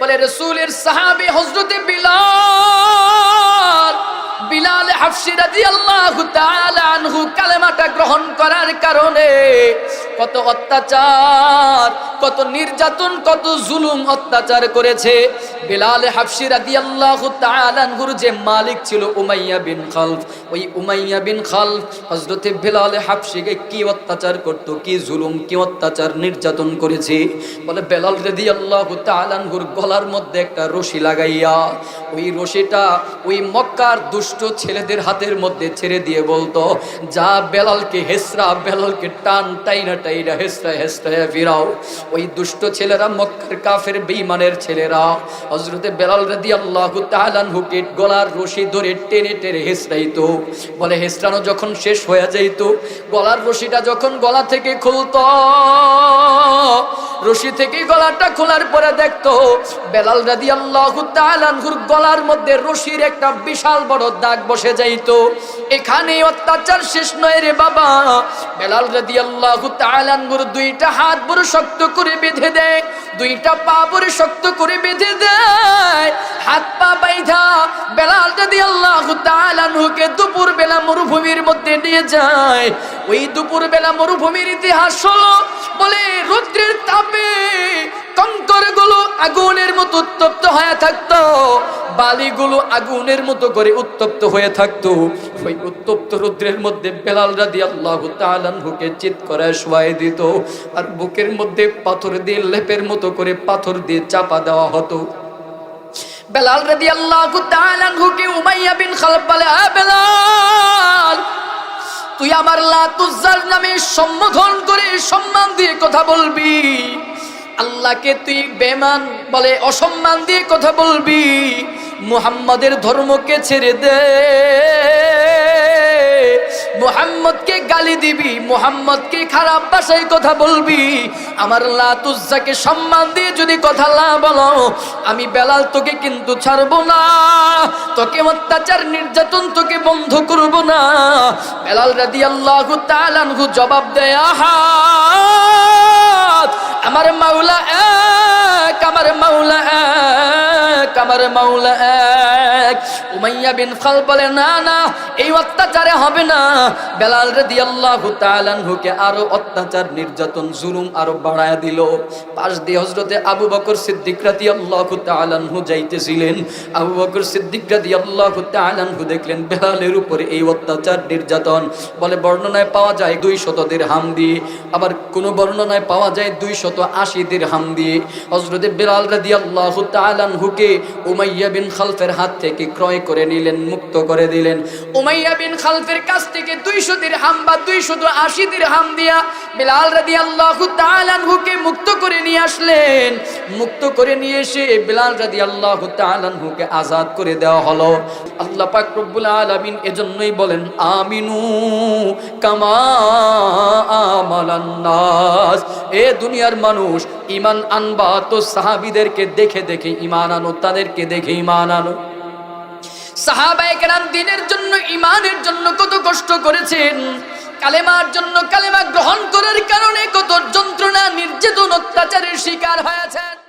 বলে রসুলের সাহাবি হজরতে বিলাল বিলাল হাফসি রাজি আল্লাহ আনহু কালেমাটা গ্রহণ করার কারণে কত অত্যাচার, কত নির্যাতন, কত জুলুম অত্যাচার করেছে। বিলাল হাফসি রাদিয়াল্লাহু তাআলা আনহুর যে মালিক ছিল উমাইয়া বিন খালফ, ওই উমাইয়া বিন খালফ হযরতে বিলাল হাফসিকে কি অত্যাচার করত, কি জুলুম, কি অত্যাচার, নির্যাতন করেছে? বলে বেলাল রাদিয়াল্লাহু তাআলা আনহুর গলার মধ্যে একটা রশি লাগাইয়া, ওই রশিটা ওই মক্কার দুষ্ট ছেলেদের হাতের মধ্যে ছেড়ে দিয়ে বলতো, যা বেলালকে হেসরা, বেলালকে টান, টাইনা টাইনা হেসরা হেস্তায় ফিরাও। ওই দুষ্ট ছেলেরা মক্কার কাফের বেঈমানের ছেলেরা। হজরতে বেলাল রাদিয়াল্লাহু তাহালান হুকেট গলার রশি ধরে টেনে টেনে হেসরাইতো বলে হেসরানো যখন শেষ হয়ে যাইত, গলার রশিটা যখন গলা থেকে খুলতো রশি থেকে গলাটা খোলার পরে দেখতো বেলাল রাদি আল্লাহ তালানহুর গলার মধ্যে রশির একটা বিশাল বড় দাগ বসে যাইতো। এখানে অত্যাচার শেষ নয় রে বাবা। বেলাল রাদি আল্লাহ তালানহুর দুইটা হাত বড় শক্ত করে বেঁধে দেয়, দুইটা পা বড় শক্ত করে বেঁধে দেয়। হাত পা বাইধা বেলাল রাদি আল্লাহ তালানহুকে দুপুর বেলা মরুভূমির মধ্যে নিয়ে যায়। ওই দুপুর বেলা মরুভূমির ইতিহাস হলো বলে রৌদ্রের তাপে কঙ্করগুলো আগুনের মতো উত্তপ্ত হয়ে থাকতো, বালিগুলো আগুনের মতো করে উত্তপ্ত হয়ে থাকতো। ওই উত্তপ্ত রৌদ্রের মধ্যে বেলাল রাদি আল্লাহ তালানহুকে চিত করে শোয়াই দিত আর বুকের মধ্যে পাথর দিয়ে লেপের মতো করে পাথর দিয়ে চাপা দেওয়া হতো। বেলাল রাদি আল্লাহ তালানহুকে উমাইয়া বিন খালফ বলে, "আ বেলাল তুই আমার লাতুজ্জার নামে সম্বোধন করে সম্মান দিয়ে কথা বলবি। আল্লাহকে তুই বেমান বলে অসম্মান দিয়ে কথা বলবি। মুহাম্মাদের ধর্মকে ছেড়ে দে। গালি দিবি, মোহাম্মদকে খারাপ ভাষায় কথা বলবি। আমার লাতুজাকে সম্মান দিয়ে যদি কথা না বলো, আমি বেলাল তোকে কিন্তু ছাড়বো না, তোকে অত্যাচার, নির্যাতন তোকে বন্ধ করব না। বেলাল রাদি আল্লাহ তালানহু জবাব দেয় আহাদ আমার মাওলা এক, আমার মাওলা এক, আমার মাওলা এক। উমাইয়া বিন খাল বলে, না না এই অত্যাচারে হবে না। বেলাল রেদি আল্লাহ তালানহুকে আরও অত্যাচার, নির্যাতন, জুলুম আরও বাড়ায় দিল। পাশ দিয়ে হজরতে আবু বকর সিদ্দিক রাদি আল্লাহ তালানহু যাইতেছিলেন। আবু বকর সিদ্দিক রাদি আল্লাহ তালানহু দেখলেন বেলালের উপরে এই অত্যাচার, নির্যাতন। বলে, বর্ণনায় পাওয়া যায় দুই শতদের হাম দিয়ে, আবার কোনো বর্ণনায় পাওয়া যায় দুই শত আশিদের হাম দিয়ে। হজরতে বেলাল রাদি আল্লাহ তালানহুকে উমাইয়া বিন খালফের হাত থেকে ক্রয় করে নিলেন, মুক্ত করে দিলেন। উমাইয়া বিন খালফের কাছ থেকে দুইশো হাম বা দুইশো আশি হাম দিয়া বেলাল রাদি আল্লাহ তালানহুকে মুক্ত করে নিয়ে আসলেন। মুক্ত করে নিয়ে এসে বেলাল রাদি আল্লাহ তালানহুকে আজাদ করে দেওয়া হলো। আল্লাহ পাক রব্বুল এজন্যই বলেন, আমিনু কামা আমালান্নাস। এ দুনিয়ার মানুষ ইমান আনবা তো সাহাবিদেরকে দেখে দেখে ইমান আনো, তাদেরকে দেখে ইমান আনো। সাহাবায়ে কেরাম দিনের জন্য ইমানের জন্য কত কষ্ট করেছেন, কালেমার জন্য কালেমা গ্রহণ করার কারণে কত যন্ত্রণা, নির্যাতন, অত্যাচারের শিকার হয়েছেন।